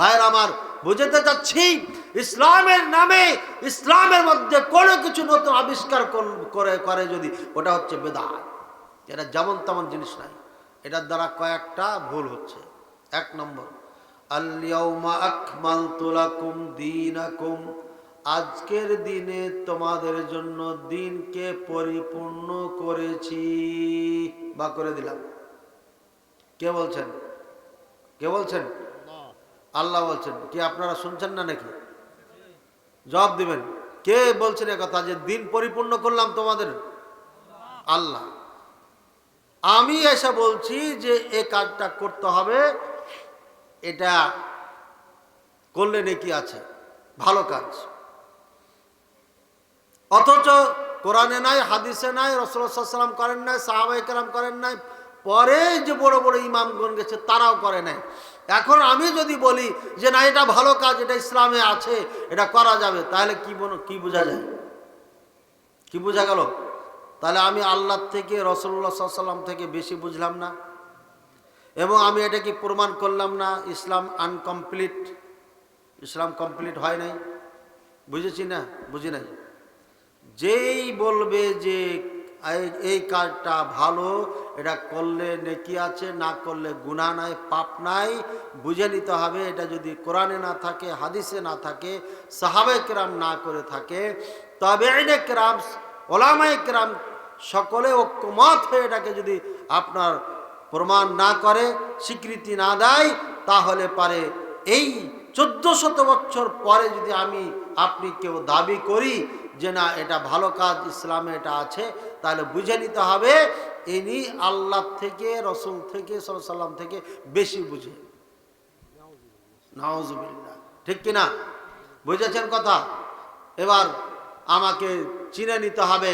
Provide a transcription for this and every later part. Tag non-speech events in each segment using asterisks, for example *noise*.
ভাইয়ের আমার, বুঝতে চাচ্ছি, ইসলামের নামে, ইসলামের মধ্যে কোনো কিছু নতুন আবিষ্কার কর- করে যদি, ওটা হচ্ছে বেদাত। এটা যেমন তেমন জিনিস নাই। এটার দ্বারা কয়েকটা ভুল হচ্ছে। এক নম্বর লাকুম দীনাকুম। আজকের দিনে তোমাদের জন্য দিনকে পরিপূর্ণ করেছি। বা করে দিলাম। কে বলছেন? কে বলছেন? আল্লাহ বলছেন, কি আপনারা শুনছেন না নাকি? জবাব দিবেন। কে বলছেন কথা যে দিন পরিপূর্ণ করলাম তোমাদের? আল্লাহ। আমি এসে বলছি যে এ কাজটা করতে হবে, এটা করলে নাকি আছে, ভালো কাজ। অথচ কোরআনে নাই, হাদিসে নাই রসুলাম করেন নাই সাহাবাই কেরাম করেন নাই, পরে যে বড় বড় ইমামগণ গেছে তারাও করে নাই। এখন আমি যদি বলি যে না, এটা ভালো কাজ, এটা ইসলামে আছে, এটা করা যাবে, তাহলে কি বলো কি বোঝা যায়? কি বোঝা গেল? তাহলে আমি আল্লাহ থেকে রসল্লা সাল্লাম থেকে বেশি বুঝলাম না। এবং আমি এটা কি প্রমাণ করলাম না, ইসলাম আনকমপ্লিট? ইসলাম কমপ্লিট হয় নাই? বুঝেছি না? বুঝি নাই? যেই বলবে যে এই- কাজটা ভালো, এটা করলে নেকি আছে, না করলে গুণা নাই, পাপ নাই। বুঝে নিতে হবে, এটা যদি কোরআনে না থাকে, হাদিসে না থাকে সাহাবে কেরাম না করে থাকে তবে এনে কেরাম ওলামাই কেরাম সকলে ঐক্যমত হয়ে এটাকে যদি আপনার প্রমাণ না করে, স্বীকৃতি না দেয়, তাহলে পারে এই চোদ্দ শত বছর পরে যদি আমি, আপনি কেউ দাবি করি যে না, এটা ভালো কাজ, ইসলামে এটা আছে, তাহলে বুঝে নিতে হবে, ইনি আল্লাহ থেকে, রসুল থেকে সাল্লাম থেকে বেশি বুঝে। নাওজুবিল্লাহ ঠিক কিনা বুঝেছেন কথা? এবার আমাকে চিনে নিতে হবে,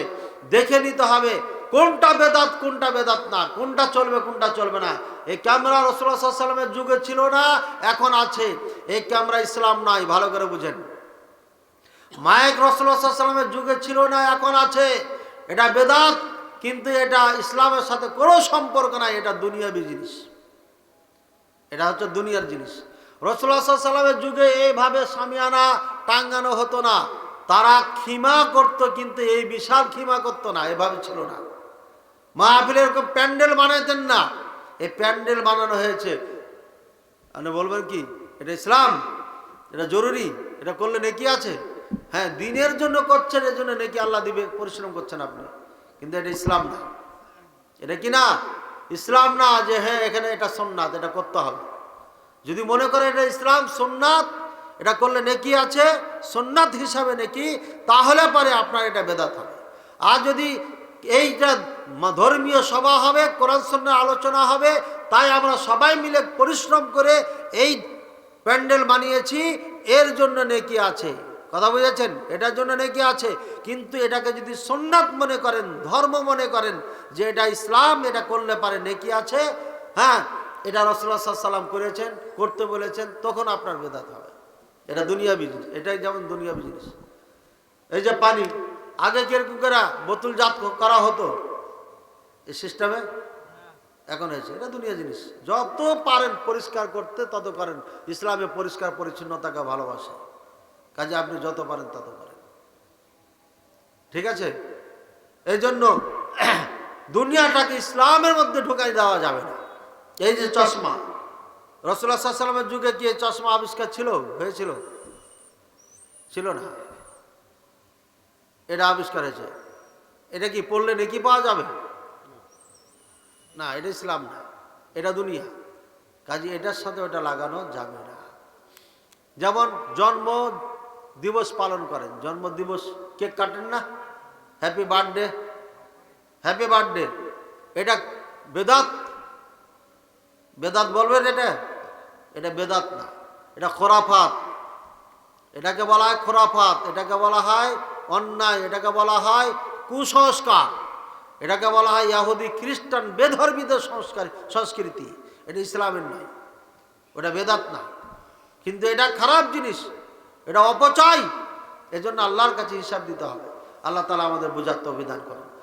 দেখে নিতে হবে, কোনটা বেদাত কোনটা বেদাত না, কোনটা চলবে কোনটা চলবে না। এই ক্যামেরা রসুল্লাহামের যুগে ছিল না, এখন আছে। এই ক্যামেরা ইসলাম নাই, ভালো করে বুঝেন। মায়ের রসুল্লাহামের যুগে ছিল না, এখন আছে। এটা বেদাত, কিন্তু এটা ইসলামের সাথে কোনো সম্পর্ক নাই, এটা দুনিয়াবি জিনিস। এটা হচ্ছে দুনিয়ার জিনিস। রসুল্লাহ সাল্লামের যুগে এইভাবে সামিয়ানা টাঙ্গানো হতো না। তারা খিমা করত, কিন্তু এই বিশাল খিমা করতো না, এভাবে ছিল না। মাহফিলে এরকম প্যান্ডেল বানাইতেন না। এই প্যান্ডেল বানানো হয়েছে। আপনি বলবেন কি, এটা ইসলাম? এটা জরুরি? এটা করলে নেকি আছে? হ্যাঁ দিনের জন্য করছেন এর জন্য নেকি আল্লাহ দিবে, পরিশ্রম করছেন আপনি। কিন্তু এটা ইসলাম না। এটা কি না? ইসলাম না যে হ্যাঁ এখানে এটা সোননাথ, এটা করতে হবে। যদি মনে করে এটা ইসলাম সোননাথ, এটা করলে নেকি আছে, সোননাথ হিসাবে নেকি, তাহলে পরে আপনার এটা বেদাত হবে। আর যদি এইটা ধর্মীয় সভা হবে, কোরআন সন্ন্য আলোচনা হবে, তাই আমরা সবাই মিলে পরিশ্রম করে এই প্যান্ডেল বানিয়েছি, এর জন্য নেকি আছে। কথা বুঝেছেন? এটার জন্য নেকি আছে। কিন্তু এটাকে যদি সোননাথ মনে করেন, ধর্ম মনে করেন, যে এটা ইসলাম, এটা করলে পারে নেকি আছে? হ্যাঁ এটা রসুল্লাহ সাল্লাম করেছেন, করতে বলেছেন, তখন আপনার বেদাত হবে। এটা দুনিয়াবি জিনিস, এটাই যেমন দুনিয়াবি জিনিস। এই যে পানি, আগে কীরকম করে বোতলজাত করা হতো? এই সিস্টেমে? এখন হয়েছে, এটা দুনিয়া জিনিস। যত পারেন পরিষ্কার করতে, তত করেন। ইসলামে পরিষ্কার পরিচ্ছন্নতাকে ভালোবাসে। কাজে আপনি যত পারেন তত পারেন। ঠিক আছে? এই জন্য *clears throat* দুনিয়াটাকে ইসলামের মধ্যে ঢুকাই দেওয়া যাবে না। এই যে চশমা রসুল্লাহ যুগে কি চশমা আবিষ্কার ছিল? হয়েছিল? ছিল না। এটা আবিষ্কার হয়েছে। এটা কি পড়লে নেকি পাওয়া যাবে? না, এটা ইসলাম না। এটা দুনিয়া। কাজে এটার সাথে ওটা লাগানো যাবে না। যেমন জন্ম দিবস পালন করেন। জন্মদিবস কেক কাটেন না? হ্যাপি বার্থডে হ্যাপি বার্থডে এটা বেদাত। বেদাত বলবেন এটা? এটা বেদাত না। এটা খোরাফাত। এটাকে বলা হয় খোরাফাত। এটাকে বলা হয় অন্যায়। এটাকে বলা হয় কুসংস্কার। এটাকে বলা হয় ইয়াহুদি খ্রিস্টান বেধর্মীদের সংস্কার সংস্কৃতি। এটা ইসলামের নয়। ওটা বেদাত না। কিন্তু এটা খারাপ জিনিস। এটা অপচয়। এজন্য আল্লাহর কাছে হিসাব দিতে হবে। আল্লাহ তালা আমাদের বোঝার তো বিধান করেন।